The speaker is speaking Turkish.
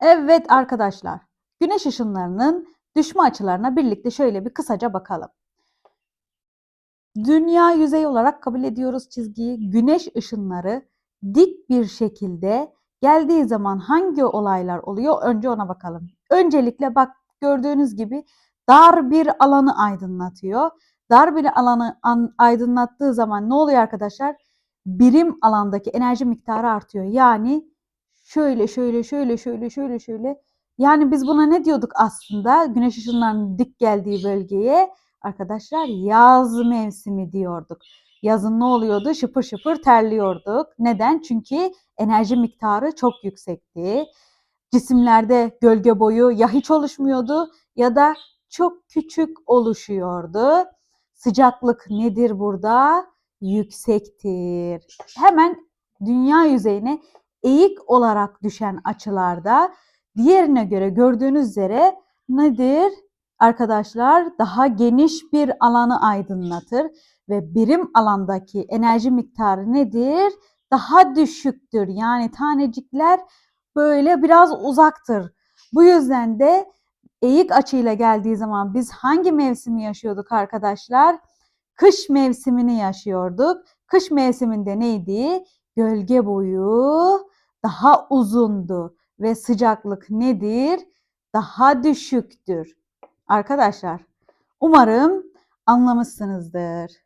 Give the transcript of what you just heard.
Evet arkadaşlar, güneş ışınlarının düşme açılarına birlikte şöyle bir kısaca bakalım. Dünya yüzeyi olarak kabul ediyoruz çizgiyi. Güneş ışınları dik bir şekilde geldiği zaman hangi olaylar oluyor? Önce ona bakalım. Öncelikle bak gördüğünüz gibi dar bir alanı aydınlatıyor. Dar bir alanı an- aydınlattığı zaman ne oluyor arkadaşlar? Birim alandaki enerji miktarı artıyor. Yani şöyle şöyle şöyle şöyle şöyle şöyle. Yani biz buna ne diyorduk aslında? Güneş ışınlarının dik geldiği bölgeye arkadaşlar yaz mevsimi diyorduk. Yazın ne oluyordu? Şıpır şıpır terliyorduk. Neden? Çünkü enerji miktarı çok yüksekti. Cisimlerde gölge boyu ya hiç oluşmuyordu ya da çok küçük oluşuyordu. Sıcaklık nedir burada? Yüksektir. Hemen dünya yüzeyine eğik olarak düşen açılarda diğerine göre gördüğünüz üzere nedir? Arkadaşlar daha geniş bir alanı aydınlatır ve birim alandaki enerji miktarı nedir? Daha düşüktür. Yani tanecikler böyle biraz uzaktır. Bu yüzden de eğik açıyla geldiği zaman biz hangi mevsimi yaşıyorduk arkadaşlar? Kış mevsimini yaşıyorduk. Kış mevsiminde neydi? Gölge boyu daha uzundu ve sıcaklık nedir? Daha düşüktür. Arkadaşlar, umarım anlamışsınızdır.